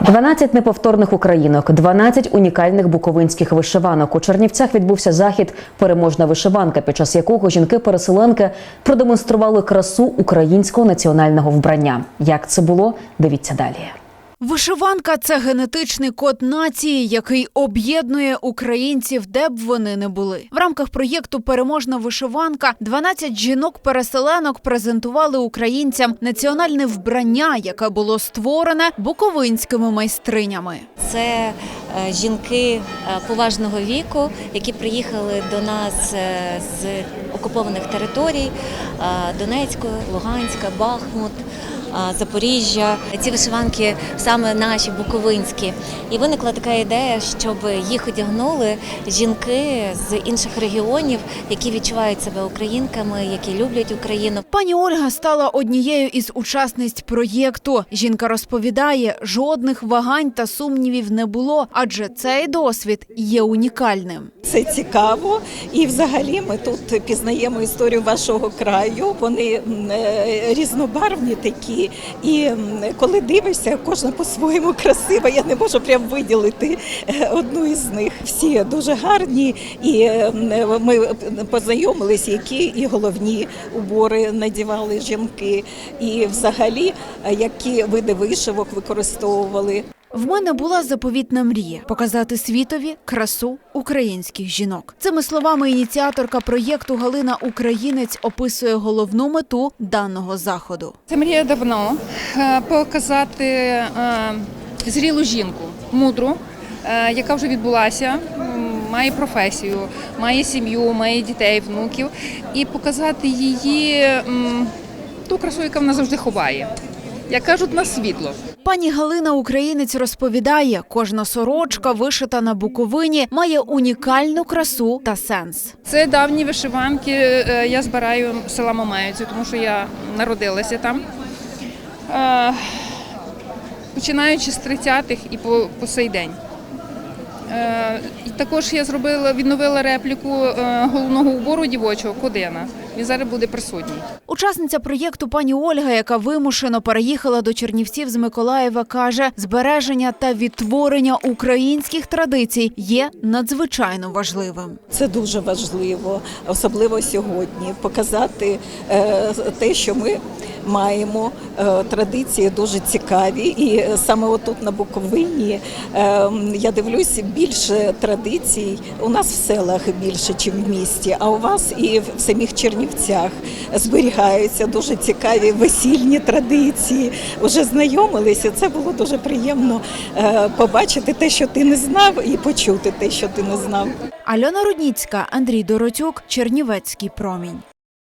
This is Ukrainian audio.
12 неповторних українок, 12 унікальних буковинських вишиванок. У Чернівцях відбувся захід Переможна вишиванка, під час якого жінки-переселенки продемонстрували красу українського національного вбрання. Як це було? Дивіться далі. Вишиванка це генетичний код нації, який об'єднує українців, де б вони не були. В рамках проєкту Переможна вишиванка 12 жінок-переселенок презентували українцям національне вбрання, яке було створене буковинськими майстринями. Це е, жінки е, поважного віку, які приїхали до нас е, з окупованих територій Донецької, Луганська, Бахмут. Запоріжжя, ці вишиванки саме наші буковинські, і виникла така ідея, щоб їх одягнули жінки з інших регіонів, які відчувають себе українками, які люблять Україну. Пані Ольга стала однією із учасниць проєкту. Жінка розповідає, жодних вагань та сумнівів не було, адже цей досвід є унікальним. Це цікаво, і взагалі ми тут пізнаємо історію вашого краю. Вони е, різнобарвні такі. І коли дивишся, кожна по-своєму красива. Я не можу прям виділити е, одну із них. Всі дуже гарні, і ми познайомилися, які і головні убори надівали жінки, і взагалі е, які види вишивок використовували. В мене була заповітна мрія показати світові красу українських жінок. Цими словами ініціаторка проєкту Галина Українець описує головну мету даного заходу. Це мрія давно е, показати е, зрілу жінку, мудру, е, яка вже відбулася, має професію, має сім'ю, має дітей, внуків, і показати її ту красу, яка вона завжди ховає. Як кажуть, на світло. Пані Галина Українець розповідає, кожна сорочка, вишита на Буковині, має унікальну красу та сенс. Це давні вишиванки. е, Я збираю села Мамаївці, тому що я народилася там. Е, Починаючи з 30-х і по, по сей день. Е, також я зробила, відновила репліку головного убору дівочого Кодина. Він зараз буде присутній. Учасниця проєкту пані Ольга, яка вимушено переїхала до Чернівців з Миколаєва, каже, збереження та відтворення українських традицій є надзвичайно важливим. Це дуже важливо, особливо сьогодні, показати е, те, що ми маємо. Е, Традиції дуже цікаві, і саме отут на Буковині е, я дивлюся більше традицій. У нас в селах більше, ніж в місті, а у вас і в самих Чернівцях зберігаються дуже цікаві весільні традиції. Уже знайомилися. Це було дуже приємно е, побачити те, що ти не знав, і почути те, що ти не знав. Альона Рудніцька, Андрій Доротюк, Чернівецький промінь.